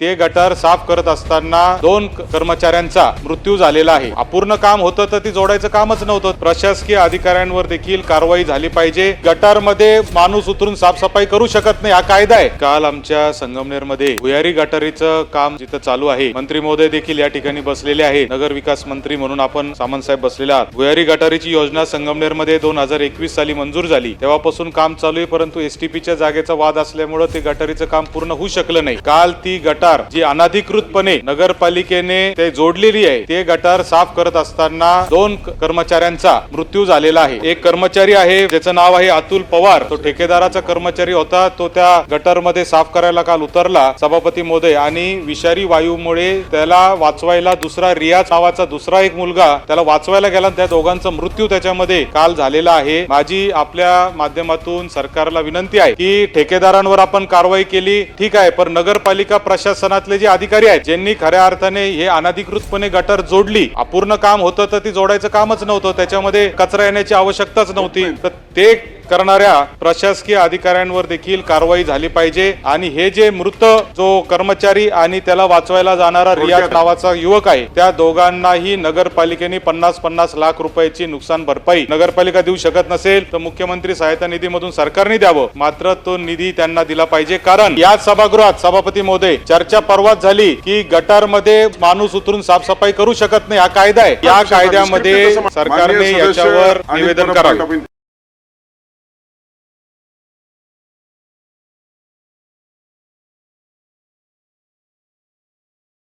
ते गटार साफ करत असताना दोन कर्मचाऱ्यांचा मृत्यू झालेला आहे. अपूर्ण काम होतं तर ती जोडायचं कामच नव्हतं. प्रशासकीय अधिकाऱ्यांवर देखील कारवाई झाली पाहिजे. गटारमध्ये माणूस उतरून साफसफाई करू शकत नाही. हा कायदा आहे. काल आमच्या संगमनेरमध्ये भुयारी गटारीचं काम जिथं चालू आहे. मंत्री महोदय देखील या ठिकाणी बसलेले आहे. नगर विकास मंत्री म्हणून आपण सामंत साहेब बसलेले आहात. भुयारी गटारीची योजना संगमनेरमध्ये दोन हजार एकवीस साली मंजूर झाली. तेव्हापासून काम चालू आहे परंतु एसटीपीच्या जागेचा वाद असल्यामुळे ते गटारीचं काम पूर्ण होऊ शकलं नाही. काल ती गटार जी अनाधिकृतपणे नगरपालिकेने ते जोडलेली आहे ते गटार साफ करत असताना दोन कर्मचाऱ्यांचा मृत्यू झालेला आहे. एक कर्मचारी आहे ज्याचं नाव आहे अतुल पवार. तो ठेकेदाराचा कर्मचारी होता तो त्या गटारमध्ये साफ करायला काल उतरला सभापती मोदय आणि विषारी वायूमुळे त्याला वाचवायला दुसरा रियाज नावाचा दुसरा एक मुलगा त्याला वाचवायला गेला त्या दोघांचा मृत्यू त्याच्यामध्ये काल झालेला आहे. माझी आपल्या माध्यमातून सरकारला विनंती आहे की ठेकेदारांवर आपण कारवाई केली ठीक आहे पण नगरपालिका प्रशासनातले जे अधिकारी आहेत ज्यांनी खऱ्या अर्थाने हे अनाधिकृतपणे गटर जोडली अपूर्ण काम होतं तर ती जोडायचं कामच नव्हतं त्याच्यामध्ये कचरा येण्याची आवश्यकताच नव्हती. तर ते करणाऱ्या प्रशासकीय अधिकाऱ्यांवर देखील कारवाई झाली पाहिजे. आणि हे जे मृत जो कर्मचारी आणि त्याला वाचवायला जाणारा रियाज नावाचा युवक आहे त्या दोघांनाही नगरपालिकेने पन्नास पन्नास लाख रुपयाची नुकसान भरपाई नगरपालिका देऊ शकत नसेल तर मुख्यमंत्री सहायता निधीमधून सरकारने द्यावं. मात्र तो निधी त्यांना दिला पाहिजे. कारण या सभागृहात सभापती महोदय चर्चा परवाच झाली की गटारमध्ये माणूस उतरून साफसफाई करू शकत नाही. हा कायदा आहे. या कायद्यामध्ये सरकारने याच्यावर निवेदन करावे.